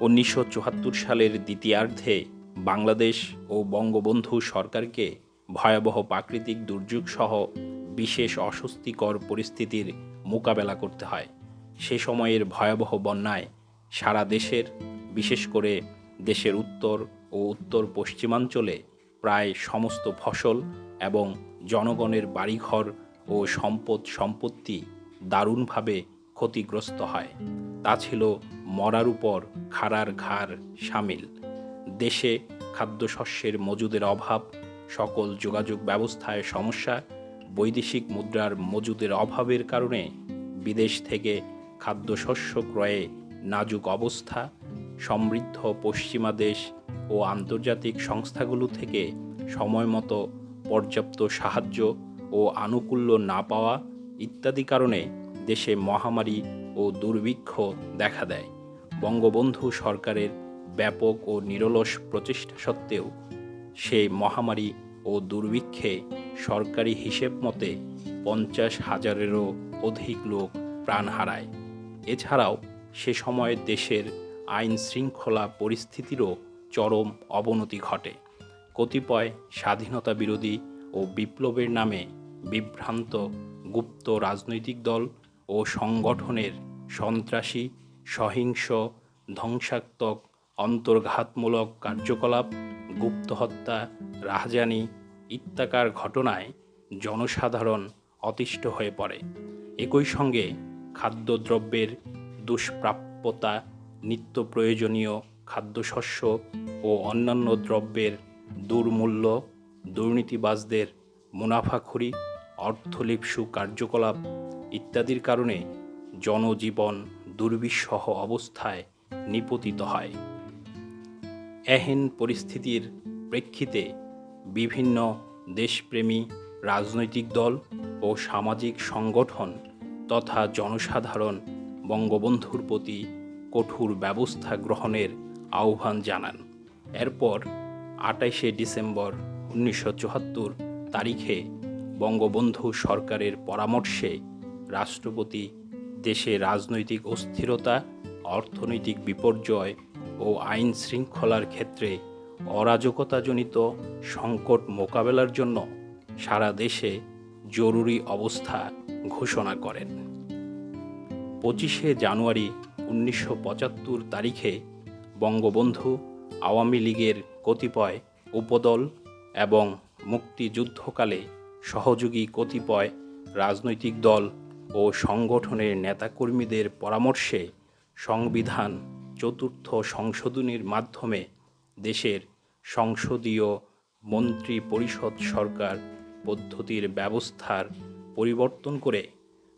উনিশশো চুয়াত্তর সালের দ্বিতীয়ার্ধে বাংলাদেশ ও বঙ্গবন্ধু সরকারকে ভয়াবহ প্রাকৃতিক দুর্যোগ সহ বিশেষ অস্বস্তিকর পরিস্থিতির মোকাবেলা করতে হয়। সে সময়ের ভয়াবহ বন্যায় সারা দেশের, বিশেষ করে দেশের উত্তর ও উত্তর পশ্চিমাঞ্চলে প্রায় সমস্ত ফসল এবং জনগণের বাড়িঘর ও সম্পদ সম্পত্তি দারুণভাবে ক্ষতিগ্রস্ত হয়। তা ছিল মরার উপর খাড়ার ঘাড় সামিল। দেশে খাদ্যশস্যের মজুদের অভাব, সকল যোগাযোগ ব্যবস্থায় সমস্যা, বৈদেশিক মুদ্রার মজুদের অভাবের কারণে বিদেশ থেকে খাদ্যশস্য ক্রয়ে নাজুক অবস্থা, সমৃদ্ধ পশ্চিমা দেশ ও আন্তর্জাতিক সংস্থাগুলো থেকে সময়মতো পর্যাপ্ত সাহায্য ও আনুকূল্য না পাওয়া ইত্যাদি কারণে দেশে মহামারী ও দুর্ভিক্ষ দেখা দেয়। বঙ্গবন্ধু সরকারের ব্যাপক ও নিরলস প্রচেষ্টা সত্ত্বেও সেই মহামারী ও দুর্ভিক্ষে সরকারি হিসেব মতে পঞ্চাশ হাজারেরও অধিক লোক প্রাণ হারায়। এছাড়াও সে সময় দেশের আইন শৃঙ্খলা পরিস্থিতিরও চরম অবনতি ঘটে। কতিপয় স্বাধীনতা বিরোধী ও বিপ্লবের নামে বিভ্রান্ত গুপ্ত রাজনৈতিক দল ও সংগঠনের সন্ত্রাসী, সহিংস, ধ্বংসাত্মক, অন্তর্ঘাতমূলক কার্যকলাপ, গুপ্ত হত্যা, রাহজানি ইত্যাকার ঘটনায় জনসাধারণ অতিষ্ঠ হয়ে পড়ে। একই সঙ্গে খাদ্যদ্রব্যের দুষ্প্রাপ্যতা, নিত্য প্রয়োজনীয় খাদ্যশস্য ও অন্যান্য দ্রব্যের দুর্মূল্য, দুর্নীতিবাজদের মুনাফাখুরি অর্থলিপসু কার্যকলাপ ইত্যাদির কারণে জনজীবন দুর্বিষহ অবস্থায় নিপতিত হয়। এহেন পরিস্থিতির প্রেক্ষিতে বিভিন্ন দেশপ্রেমী, রাজনৈতিক দল ও সামাজিক সংগঠন তথা জনসাধারণ বঙ্গবন্ধুর প্রতি কঠোর ব্যবস্থা গ্রহণের আহ্বান জানান। এরপর আটাইশে ডিসেম্বর উনিশশো চুয়াত্তর তারিখে বঙ্গবন্ধু সরকারের পরামর্শে রাষ্ট্রপতি, দেশে রাজনৈতিক অস্থিরতা, অর্থনৈতিক বিপর্যয় ও আইন শৃঙ্খলার ক্ষেত্রে অরাজকতাজনিত সংকট মোকাবেলার জন্য সারা দেশে জরুরি অবস্থা ঘোষণা করেন। পঁচিশে জানুয়ারি উনিশশো পঁচাত্তর তারিখে বঙ্গবন্ধু আওয়ামী লীগের কতিপয় উপদল এবং মুক্তিযুদ্ধকালে সহযোগী কতিপয় রাজনৈতিক দল ও সংগঠনের নেতাকর্মীদের পরামর্শে সংবিধান চতুর্থ সংশোধনীর মাধ্যমে দেশের সংসদীয় মন্ত্রী পরিষদ সরকার পদ্ধতির ব্যবস্থার পরিবর্তন করে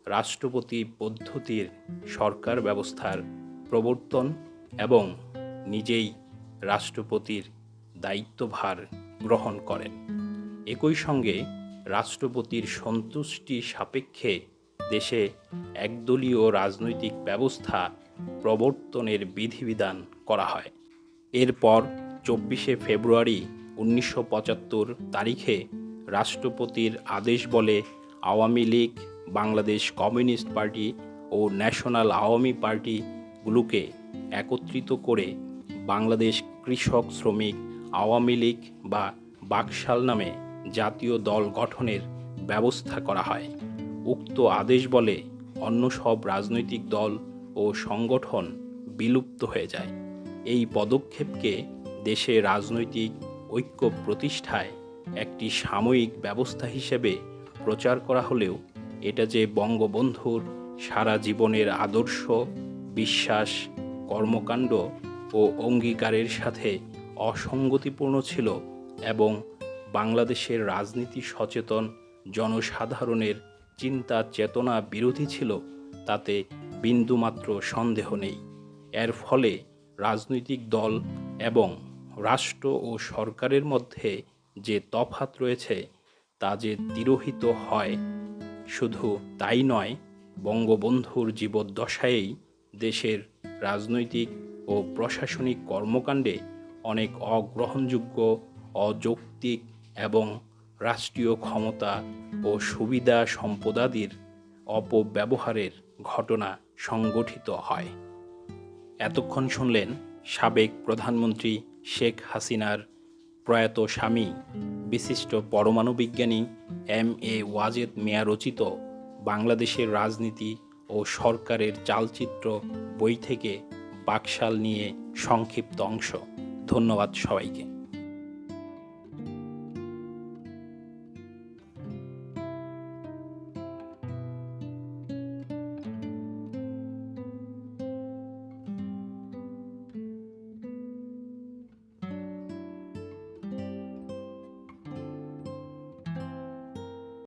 রাষ্ট্রপতি পদ্ধতির সরকার ব্যবস্থার প্রবর্তন এবং নিজেই রাষ্ট্রপতির দায়িত্বভার গ্রহণ করেন। একই সঙ্গে রাষ্ট্রপতির সন্তুষ্টি সাপেক্ষে দেশে একদলীয় রাজনৈতিক ব্যবস্থা প্রবর্তনের বিধিবিধান করা হয়। এরপর চব্বিশে ফেব্রুয়ারি উনিশশো পঁচাত্তর তারিখে রাষ্ট্রপতির আদেশ বলে Awami League, Bangladesh Communist Party ও ন্যাশনাল আওয়ামী পার্টিগুলোকে একত্রিত করে বাংলাদেশ কৃষক শ্রমিক আওয়ামী লীগ বা বাকশাল নামে জাতীয় দল গঠনের ব্যবস্থা করা হয়। উক্ত আদেশ বলে অন্য সব রাজনৈতিক দল ও সংগঠন বিলুপ্ত হয়ে যায়। এই পদক্ষেপকে দেশে রাজনৈতিক ঐক্য প্রতিষ্ঠায় একটি সাময়িক ব্যবস্থা হিসেবে প্রচার করা হলেও এটা যে বঙ্গবন্ধুর সারা জীবনের আদর্শ, বিশ্বাস, কর্মকাণ্ড ও অঙ্গীকারের সাথে অসঙ্গতিপূর্ণ ছিল এবং বাংলাদেশের রাজনীতি সচেতন জনসাধারণের চিন্তা চেতনা বিরোধী ছিল, তাতে বিন্দুমাত্র সন্দেহ নেই। এর ফলে রাজনৈতিক দল এবং রাষ্ট্র ও সরকারের মধ্যে যে তফাত রয়েছে, তা যে তিরোহিত হয়, শুধু তাই নয়, বঙ্গবন্ধুর জীবদ্দশায়েই দেশের রাজনৈতিক ও প্রশাসনিক কর্মকাণ্ডে অনেক অগ্রহণযোগ্য, অযৌক্তিক এবং রাষ্ট্রীয় ক্ষমতা ও সুবিধা সম্পদাদির অপব্যবহারের ঘটনা সংগঠিত হয়। এতক্ষণ শুনলেন সাবেক প্রধানমন্ত্রী শেখ হাসিনার প্রয়াত স্বামী, বিশিষ্ট পরমাণু বিজ্ঞানী এম এ ওয়াজেদ মিয়া রচিত বাংলাদেশের রাজনীতি ও সরকারের চালচিত্র বই থেকে বাকশাল নিয়ে সংক্ষিপ্ত অংশ। ধন্যবাদ সবাইকে।